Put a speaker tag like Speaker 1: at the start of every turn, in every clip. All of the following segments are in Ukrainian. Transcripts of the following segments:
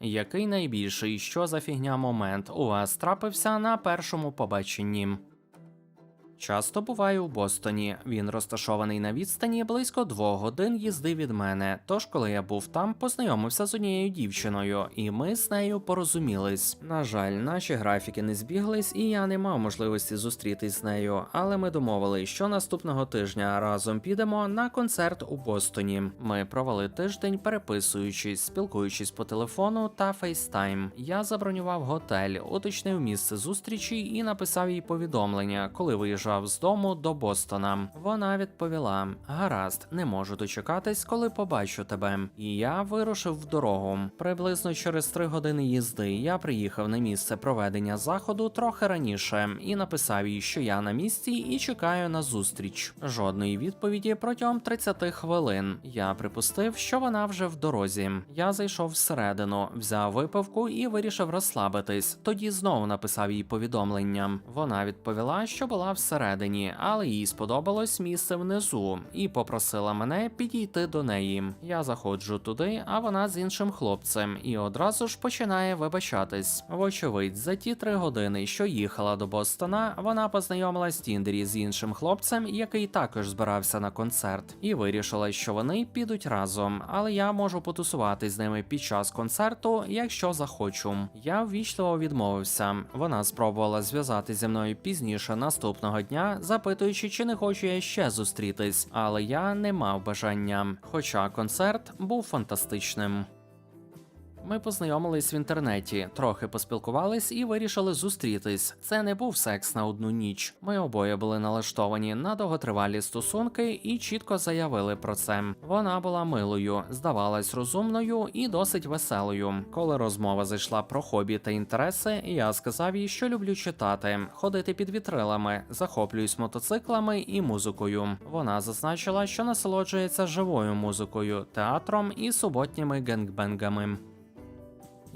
Speaker 1: Який найбільший, що за фігня момент у вас трапився на першому побаченні? Часто буваю у Бостоні. Він розташований на відстані близько двох годин їзди від мене. Тож, коли я був там, познайомився з однією дівчиною, і ми з нею порозумілись. На жаль, наші графіки не збіглись, і я не мав можливості зустрітись з нею. Але ми домовились, що наступного тижня разом підемо на концерт у Бостоні. Ми провели тиждень, переписуючись, спілкуючись по телефону та фейстайм. Я забронював готель, уточнив місце зустрічі і написав їй повідомлення, коли виїжджав з дому до Бостона. Вона відповіла: Гаразд, не можу дочекатись, коли побачу тебе. І я вирушив в дорогу. Приблизно через три години їзди я приїхав на місце проведення заходу трохи раніше і написав їй, що я на місці і чекаю на зустріч. Жодної відповіді протягом 30 хвилин. Я припустив, що вона вже в дорозі. Я зайшов всередину, взяв випивку і вирішив розслабитись. Тоді знову написав їй повідомлення. Вона відповіла, що була всередині, але їй сподобалось місце внизу, і попросила мене підійти до неї. Я заходжу туди, а вона з іншим хлопцем, і одразу ж починає вибачатись. Вочевидь, за ті три години, що їхала до Бостона, вона познайомилась Тіндері з іншим хлопцем, який також збирався на концерт, і вирішила, що вони підуть разом. Але я можу потусувати з ними під час концерту, якщо захочу. Я ввічливо відмовився. Вона спробувала зв'язати зі мною пізніше наступного дня, запитуючи, чи не хочу я ще зустрітись, але я не мав бажання. Хоча концерт був фантастичним. Ми познайомились в інтернеті, трохи поспілкувались і вирішили зустрітись. Це не був секс на одну ніч. Ми обоє були налаштовані на довготривалі стосунки і чітко заявили про це. Вона була милою, здавалась розумною і досить веселою. Коли розмова зайшла про хобі та інтереси, я сказав їй, що люблю читати, ходити під вітрилами, захоплююсь мотоциклами і музикою. Вона зазначила, що насолоджується живою музикою, театром і суботніми генгбенгами.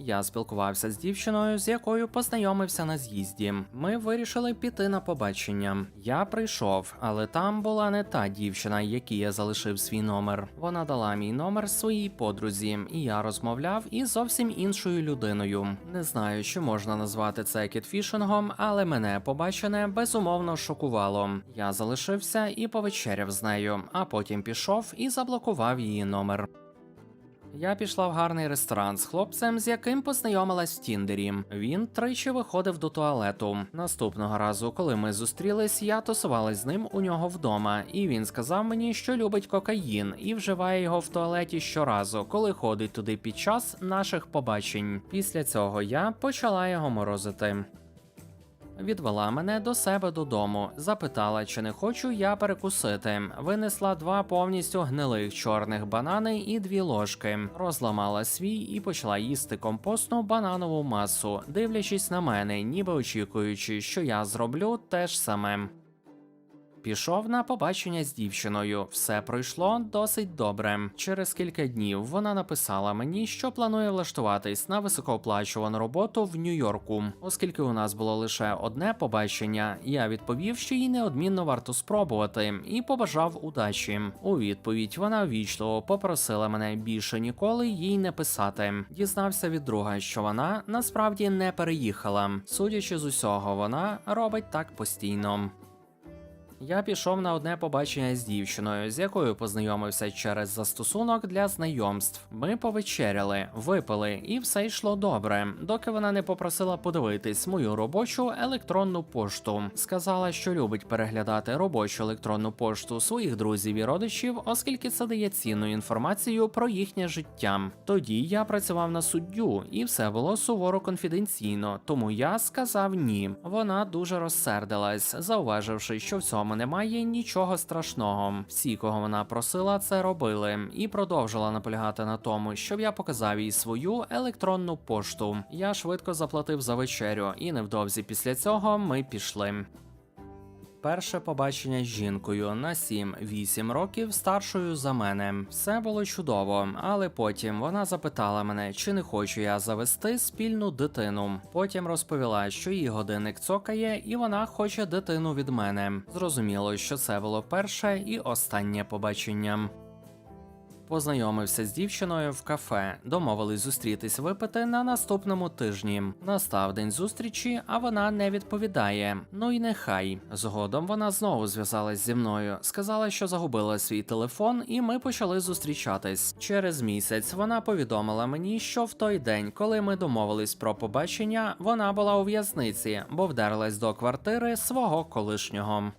Speaker 1: Я спілкувався з дівчиною, з якою познайомився на з'їзді. Ми вирішили піти на побачення. Я прийшов, але там була не та дівчина, якій я залишив свій номер. Вона дала мій номер своїй подрузі, і я розмовляв із зовсім іншою людиною. Не знаю, чи можна назвати це кетфішингом, але мене побачене безумовно шокувало. Я залишився і повечеряв з нею, а потім пішов і заблокував її номер. Я пішла в гарний ресторан з хлопцем, з яким познайомилась в Тіндері. Він тричі виходив до туалету. Наступного разу, коли ми зустрілись, я тусувалась з ним у нього вдома, і він сказав мені, що любить кокаїн і вживає його в туалеті щоразу, коли ходить туди під час наших побачень. Після цього я почала його морозити. Відвела мене до себе додому, запитала, чи не хочу я перекусити. Винесла два повністю гнилих чорних банани і дві ложки, розламала свій і почала їсти компостну бананову масу, дивлячись на мене, ніби очікуючи, що я зроблю те ж саме. Пішов на побачення з дівчиною. Все пройшло досить добре. Через кілька днів вона написала мені, що планує влаштуватись на високооплачувану роботу в Нью-Йорку. Оскільки у нас було лише одне побачення, я відповів, що їй неодмінно варто спробувати, і побажав удачі. У відповідь вона ввічливо попросила мене більше ніколи їй не писати. Дізнався від друга, що вона насправді не переїхала. Судячи з усього, вона робить так постійно. Я пішов на одне побачення з дівчиною, з якою познайомився через застосунок для знайомств. Ми повечеряли, випили, і все йшло добре, доки вона не попросила подивитись мою робочу електронну пошту. Сказала, що любить переглядати робочу електронну пошту своїх друзів і родичів, оскільки це дає цінну інформацію про їхнє життя. Тоді я працював на суддю, і все було суворо конфіденційно, тому я сказав ні. Вона дуже розсердилась, зауваживши, що в цьому немає нічого страшного. Всі, кого вона просила, це робили, і продовжила наполягати на тому, щоб я показав їй свою електронну пошту. Я швидко заплатив за вечерю, і невдовзі після цього ми пішли. Перше побачення з жінкою на 7-8 років старшою за мене. Все було чудово, але потім вона запитала мене, чи не хочу я завести спільну дитину. Потім розповіла, що її годинник цокає, і вона хоче дитину від мене. Зрозуміло, що це було перше і останнє побачення. Познайомився з дівчиною в кафе, домовились зустрітись випити на наступному тижні. Настав день зустрічі, а вона не відповідає. Ну і нехай. Згодом вона знову зв'язалась зі мною, сказала, що загубила свій телефон, і ми почали зустрічатись. Через місяць вона повідомила мені, що в той день, коли ми домовились про побачення, вона була у в'язниці, бо вдерлась до квартири свого колишнього.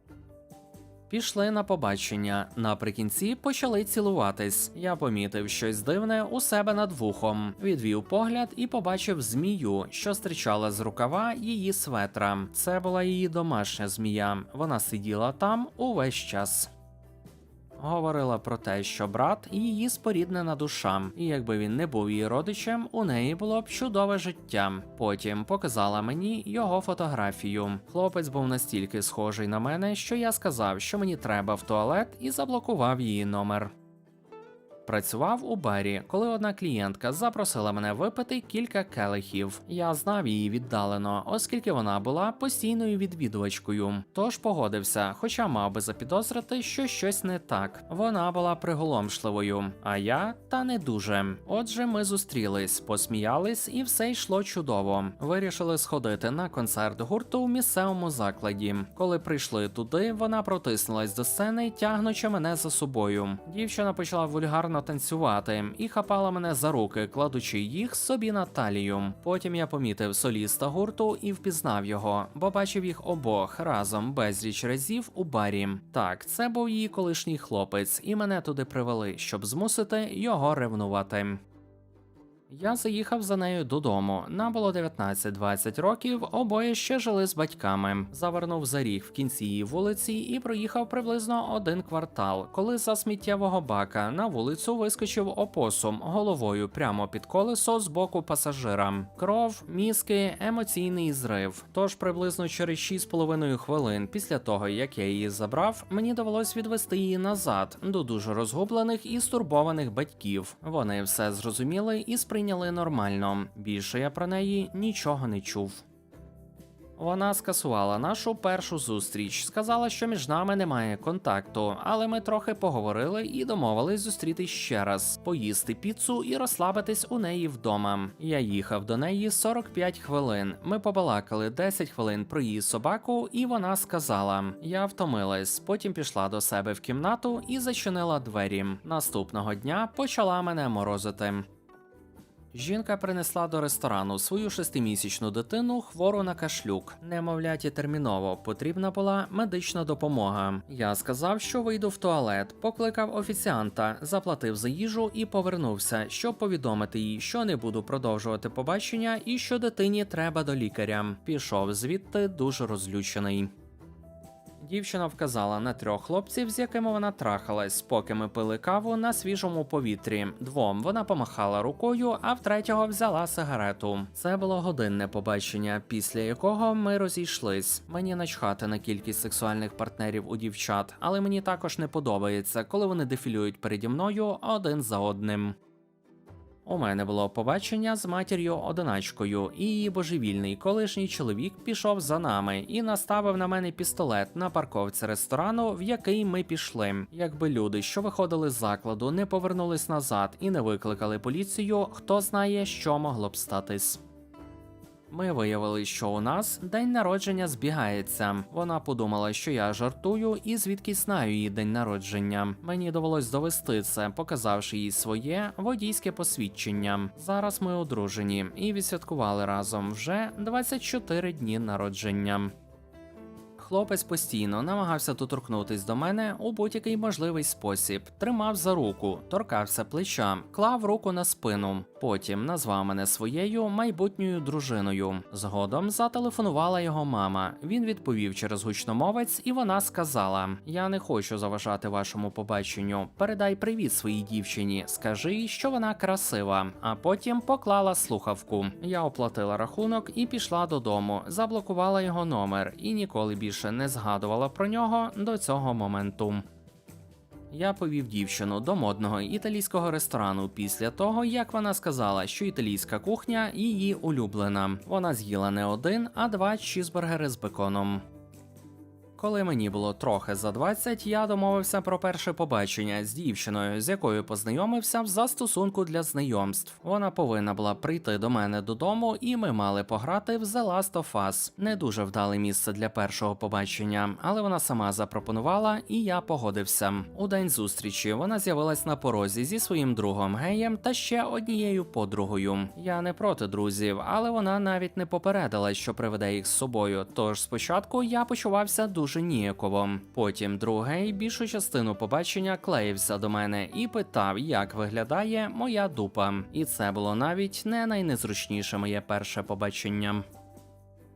Speaker 1: Пішли на побачення. Наприкінці почали цілуватись. Я помітив щось дивне у себе над вухом. Відвів погляд і побачив змію, що стрічала з рукава її светра. Це була її домашня змія. Вона сиділа там увесь час. Говорила про те, що брат її споріднена душа, і якби він не був її родичем, у неї було б чудове життя. Потім показала мені його фотографію. Хлопець був настільки схожий на мене, що я сказав, що мені треба в туалет, і заблокував її номер. Працював у барі, коли одна клієнтка запросила мене випити кілька келихів. Я знав її віддалено, оскільки вона була постійною відвідувачкою. Тож погодився, хоча мав би запідозрити, що щось не так. Вона була приголомшливою, а я та не дуже. Отже, ми зустрілись, посміялись, і все йшло чудово. Вирішили сходити на концерт гурту в місцевому закладі. Коли прийшли туди, вона протиснулась до сцени, тягнучи мене за собою. Дівчина почала вульгарно танцювати і хапала мене за руки, кладучи їх собі на талію. Потім я помітив соліста гурту і впізнав його, бо бачив їх обох разом безліч разів у барі. Так, це був її колишній хлопець, і мене туди привели, щоб змусити його ревнувати. Я заїхав за нею додому. Нам було 19-20 років, обоє ще жили з батьками. Завернув за ріг в кінці її вулиці і проїхав приблизно один квартал, коли за сміттєвого бака на вулицю вискочив опосум головою прямо під колесо з боку пасажира. Кров, мізки, емоційний зрив. Тож приблизно через 6,5 хвилин після того, як я її забрав, мені довелось відвести її назад до дуже розгублених і стурбованих батьків. Вони все зрозуміли і сприйняли нормально. Більше я про неї нічого не чув. Вона скасувала нашу першу зустріч, сказала, що між нами немає контакту, але ми трохи поговорили і домовились зустрітись ще раз, поїсти піцу і розслабитись у неї вдома. Я їхав до неї 45 хвилин. Ми побалакали 10 хвилин про її собаку, і вона сказала: Я втомилась. Потім пішла до себе в кімнату і зачинила двері. Наступного дня почала мене морозити. Жінка принесла до ресторану свою шестимісячну дитину, хвору на кашлюк. Немовляті терміново потрібна була медична допомога. Я сказав, що вийду в туалет, покликав офіціанта, заплатив за їжу і повернувся, щоб повідомити їй, що не буду продовжувати побачення і що дитині треба до лікаря. Пішов звідти дуже розлючений. Дівчина вказала на трьох хлопців, з якими вона трахалась, поки ми пили каву на свіжому повітрі. Двом вона помахала рукою, а в третього взяла сигарету. Це було годинне побачення, після якого ми розійшлись. Мені начхати на кількість сексуальних партнерів у дівчат, але мені також не подобається, коли вони дефілюють переді мною один за одним. У мене було побачення з матір'ю одиначкою, і її божевільний колишній чоловік пішов за нами і наставив на мене пістолет на парковці ресторану, в який ми пішли. Якби люди, що виходили з закладу, не повернулись назад і не викликали поліцію, хто знає, що могло б статись. Ми виявили, що у нас день народження збігається. Вона подумала, що я жартую, і звідки знаю її день народження. Мені довелось довести це, показавши їй своє водійське посвідчення. Зараз ми одружені і відсвяткували разом вже 24 дні народження. Хлопець постійно намагався доторкнутись до мене у будь-який можливий спосіб, тримав за руку, торкався плеча, клав руку на спину. Потім назвав мене своєю майбутньою дружиною. Згодом зателефонувала його мама. Він відповів через гучномовець, і вона сказала: Я не хочу заважати вашому побаченню. Передай привіт своїй дівчині, скажи, що вона красива. А потім поклала слухавку. Я оплатила рахунок і пішла додому, заблокувала його номер і ніколи більше не згадувала про нього до цього моменту. Я повів дівчину до модного італійського ресторану після того, як вона сказала, що італійська кухня її улюблена. Вона з'їла не один, а два чізбергери з беконом. Коли мені було трохи за 20, я домовився про перше побачення з дівчиною, з якою познайомився в застосунку для знайомств. Вона повинна була прийти до мене додому, і ми мали пограти в The Last of Us. Не дуже вдале місце для першого побачення, але вона сама запропонувала, і я погодився. У день зустрічі вона з'явилась на порозі зі своїм другом геєм та ще однією подругою. Я не проти друзів, але вона навіть не попередила, що приведе їх з собою. Тож спочатку я почувався дуже ніяково. Потім другий більшу частину побачення клеївся до мене і питав, як виглядає моя дупа. І це було навіть не найнезручніше моє перше побачення.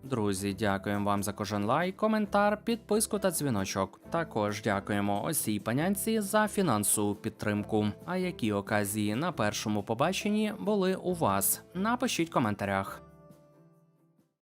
Speaker 1: Друзі, дякуємо вам за кожен лайк, коментар, підписку та дзвіночок. Також дякуємо осій панянці за фінансову підтримку. А які оказії на першому побаченні були у вас? Напишіть в коментарях.